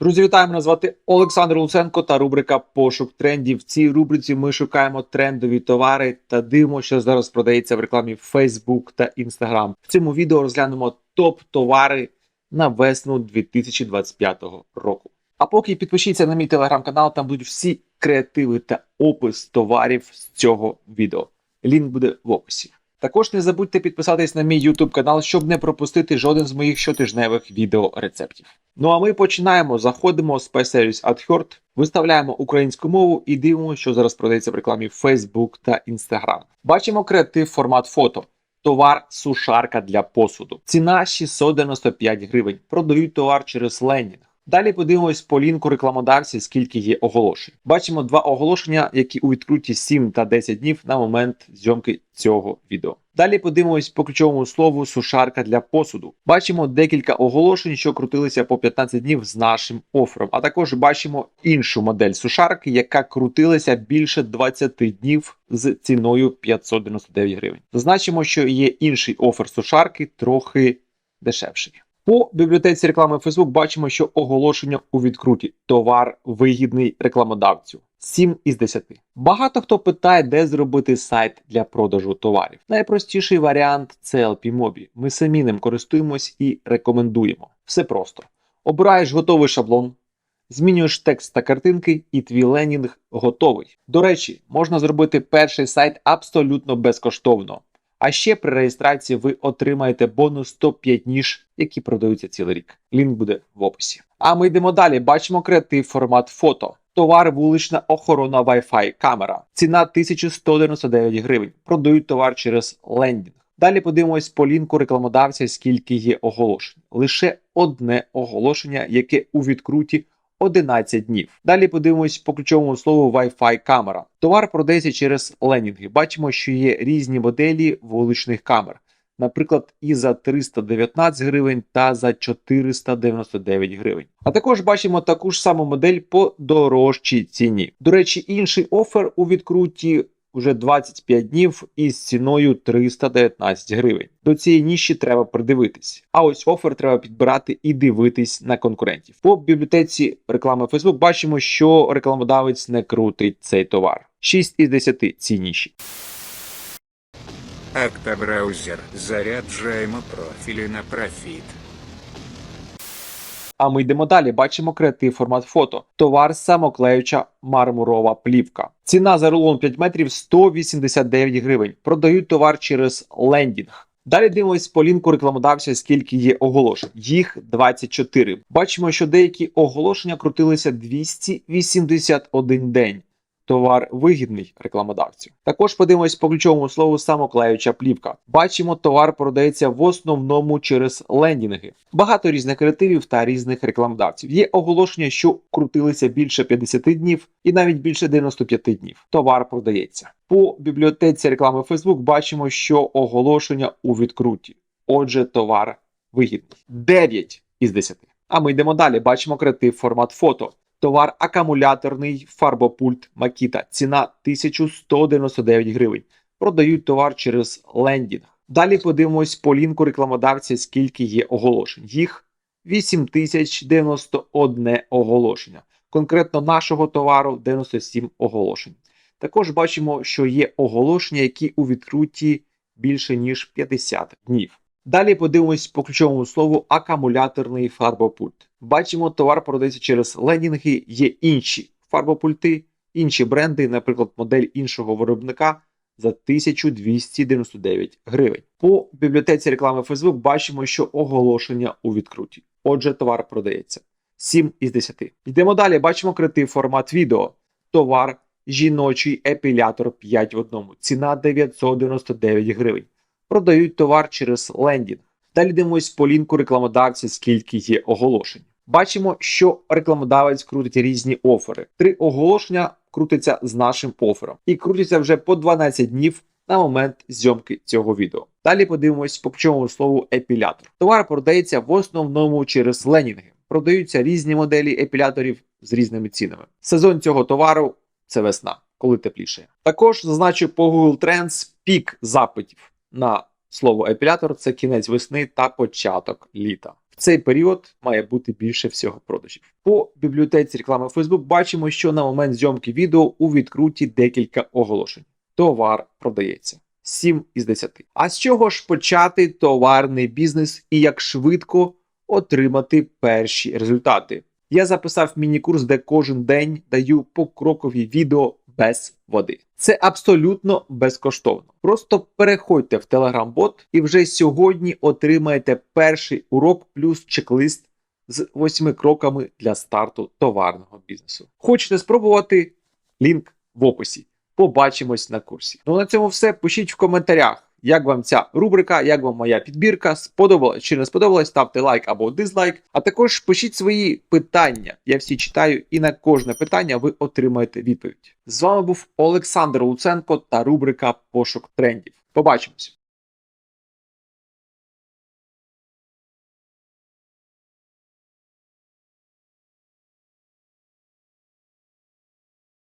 Друзі, вітаю! Мене звати Олександр Луценко та рубрика Пошук трендів. В цій рубриці ми шукаємо трендові товари та дивимося, що зараз продається в рекламі Facebook та Instagram. В цьому відео розглянемо топ-товари на весну 2025 року. А поки підпишіться на мій телеграм-канал, там будуть всі креативи та опис товарів з цього відео. Лінк буде в описі. Також не забудьте підписатись на мій YouTube канал, щоб не пропустити жоден з моїх щотижневих відео рецептів. Ну а ми починаємо. Заходимо з P-Series AdHerd, виставляємо українську мову і дивимося, що зараз продається в рекламі Facebook та Instagram. Бачимо креатив формат фото. Товар сушарка для посуду. Ціна 695 гривень. Продають товар через лендінг. Далі подивимось по лінку рекламодавця, скільки є оголошень. Бачимо два оголошення, які у відкруті 7 та 10 днів на момент зйомки цього відео. Далі подивимось по ключовому слову сушарка для посуду. Бачимо декілька оголошень, що крутилися по 15 днів з нашим офером. А також бачимо іншу модель сушарки, яка крутилася більше 20 днів з ціною 599 гривень. Зазначимо, що є інший офер сушарки трохи дешевший. По бібліотеці реклами Facebook бачимо, що оголошення у відкруті товар вигідний рекламодавцю. 7 із 10. Багато хто питає, де зробити сайт для продажу товарів. Найпростіший варіант це LPMobi. Ми самі ним користуємось і рекомендуємо. Все просто. Обираєш готовий шаблон, змінюєш текст та картинки, і твій ленінг готовий. До речі, можна зробити перший сайт абсолютно безкоштовно. А ще при реєстрації ви отримаєте бонус 105 ніж, які продаються цілий рік. Лінк буде в описі. А ми йдемо далі. Бачимо креатив формат фото. Товар вулична охорона Wi-Fi камера. Ціна 1199 гривень. Продають товар через лендінг. Далі подивимось по лінку рекламодавця, скільки є оголошень. Лише одне оголошення, яке у відкруті 11 днів. Далі подивимось по ключовому слову Wi-Fi камера. Товар продається через ленінги. Бачимо, що є різні моделі вуличних камер. Наприклад, і за 319 гривень та за 499 гривень. А також бачимо таку ж саму модель по дорожчій ціні. До речі, інший офер у відкруті вже 25 днів із ціною 319 гривень. До цієї ніші треба придивитись. А ось офер треба підбирати і дивитись на конкурентів. По бібліотеці реклами Facebook бачимо, що рекламодавець не крутить цей товар. 6 із 10 ці ніші. Актобраузер. Заряджаємо профілі на профіт. А ми йдемо далі. Бачимо креатив формат фото. Товар самоклеюча мармурова плівка. Ціна за рулон 5 метрів 189 гривень. Продають товар через лендінг. Далі дивимось по лінку рекламодавця, скільки є оголошень. Їх 24. Бачимо, що деякі оголошення крутилися 281 день. Товар вигідний рекламодавцю. Також подивимось по ключовому слову самоклеюча плівка. Бачимо, товар продається в основному через лендінги. Багато різних креативів та різних рекламодавців. Є оголошення, що крутилися більше 50 днів і навіть більше 95 днів. Товар продається. По бібліотеці реклами Facebook бачимо, що оголошення у відкруті. Отже, товар вигідний. 9 із 10. А ми йдемо далі. Бачимо креатив формат фото. Товар акумуляторний фарбопульт Makita. Ціна 1199 гривень. Продають товар через лендінг. Далі подивимось по лінку рекламодавця, скільки є оголошень. Їх 8091 оголошення. Конкретно нашого товару 97 оголошень. Також бачимо, що є оголошення, які у відкруті більше ніж 50 днів. Далі подивимось по ключовому слову акумуляторний фарбопульт. Бачимо, товар продається через лендінги, є інші фарбопульти, інші бренди, наприклад, модель іншого виробника за 1299 гривень. По бібліотеці реклами Facebook бачимо, що оголошення у відкруті. Отже, товар продається 7 із 10. Йдемо далі. Бачимо креатив формат відео. Товар жіночий епілятор 5 в одному. Ціна 999 гривень продають товар через лендінг. Далі дивимось по лінку рекламодавця, скільки є оголошень. Бачимо, що рекламодавець крутить різні офери. Три оголошення крутиться з нашим офером і крутяться вже по 12 днів на момент зйомки цього відео. Далі подивимось по ключовому слову епілятор. Товар продається в основному через ленінги. Продаються різні моделі епіляторів з різними цінами. Сезон цього товару це весна, коли тепліше. Також зазначу по Google Trends пік запитів на слово епілятор це кінець весни та початок літа. В цей період має бути більше всього продажів. По бібліотеці реклами Facebook бачимо, що на момент зйомки відео у відкруті декілька оголошень. Товар продається. 7 із 10. А з чого ж почати товарний бізнес і як швидко отримати перші результати? Я записав міні-курс, де кожен день даю покрокові відео без води. Це абсолютно безкоштовно. Просто переходьте в Telegram-бот і вже сьогодні отримаєте перший урок плюс чек-лист з восьми кроками для старту товарного бізнесу. Хочете спробувати? Лінк в описі. Побачимось на курсі. Ну на цьому все. Пишіть в коментарях, як вам ця рубрика, як вам моя підбірка, сподобалась чи не сподобалась, ставте лайк або дизлайк. А також пишіть свої питання. Я всі читаю, і на кожне питання ви отримаєте відповідь. З вами був Олександр Луценко та рубрика Пошук трендів. Побачимось!